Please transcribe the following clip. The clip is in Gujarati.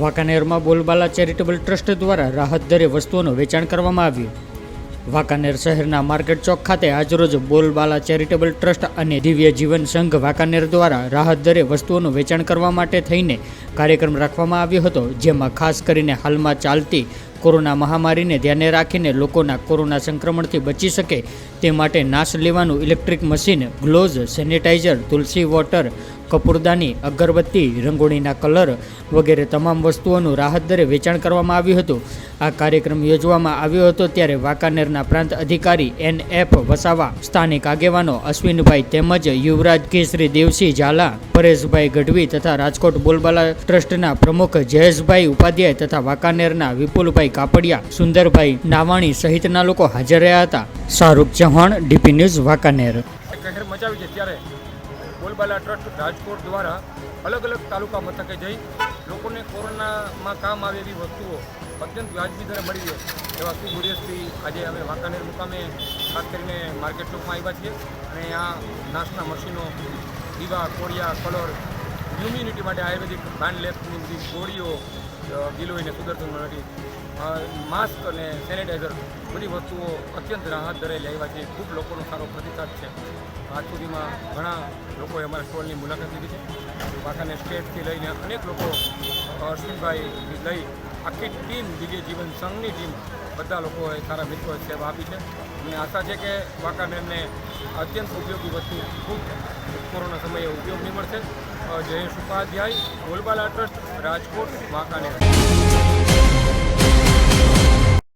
વાંકાનેરમાં બોલબાલા ચેરિટેબલ ટ્રસ્ટ દ્વારા રાહત દરે વસ્તુઓનું વેચાણ કરવામાં આવ્યું. વાંકાનેર શહેરના માર્કેટ ચોક ખાતે આજરોજ બોલબાલા ચેરિટેબલ ટ્રસ્ટ અને દિવ્ય જીવન સંઘ વાંકાનેર દ્વારા રાહત દરે વસ્તુઓનું વેચાણ કરવા માટે થઈને કાર્યક્રમ રાખવામાં આવ્યો હતો, જેમાં ખાસ કરીને હાલમાં ચાલતી કોરોના મહામારીને ધ્યાને રાખીને લોકોના કોરોના સંક્રમણથી બચી શકે તે માટે નાશ લેવાનું ઇલેક્ટ્રિક મશીન ગ્લોઝ સેનિટાઈઝર, તુલસી વોટર કપૂરદાની અગરબત્તી, રંગોળીના કલર વગેરે તમામ વસ્તુઓનું રાહત દરે વેચાણ કરવામાં આવ્યું હતું. આ કાર્યક્રમ યોજવામાં આવ્યો હતો ત્યારે વાંકાનેરના પ્રાંત અધિકારી એન એફ વસાવા, સ્થાનિક આગેવાનો અશ્વિનભાઈ તેમજ યુવરાજ કેસરી, દેવસિંહ ઝાલા, પરેશભાઈ ગઢવી તથા રાજકોટ બોલબાલા ટ્રસ્ટના પ્રમુખ જયેશભાઈ ઉપાધ્યાય તથા વાંકાનેરના વિપુલભાઈ કાપડિયા, સુંદરભાઈ નાવાણી સહિતના લોકો હાજર રહ્યા હતા. Shahrukh Chauhan, DP news Wankaner. મચાવી છે ત્યારે બોલબાલા ટ્રસ્ટ રાજકોટ દ્વારા અલગ અલગ તાલુકા મથકે જઈ લોકોને કોરોનામાં કામ આવે એવી વસ્તુઓ અત્યંત વ્યાજબી દરે મળી રહે એવા સુગુરિયસથી આજે અમે વાંકાનેર મુકામે ખાસ કરીને માર્કેટ ચોકમાં આવ્યા છીએ અને આ નાશના મશીનો દીવા, કોળિયા, કલર ઇમ્યુનિટી માટે આયુર્વેદિક બાંડ લેપની બધી ગોળીઓ ગિલોઈને સુદર્શન મરાઠી માસ્ક અને સેનિટાઈઝર બધી વસ્તુઓ અત્યંત રાહત દરે લેવા છે. ખૂબ લોકોનો સારો પ્રતિસાદ છે. આજ સુધીમાં ઘણા લોકોએ અમારા સ્ટોલની મુલાકાત લીધી છે. વાંકાને સ્ટેટથી લઈને અનેક લોકો અશ્વિનભાઈ લઈ આખી ટીમ, દિવ્ય જીવન સંઘની ટીમ બધા લોકોએ સારા મિત્રોએ સેવા આપી છે. અને આશા છે કે વાંકાનેરને અત્યંત ઉપયોગી વસ્તુ, ખૂબ કોરોના સમયે ઉપયોગની મળશે. જયેશ ઉપાધ્યાય ગોલબાલા ટ્રસ્ટ, રાજકોટ, વાંકાનેર.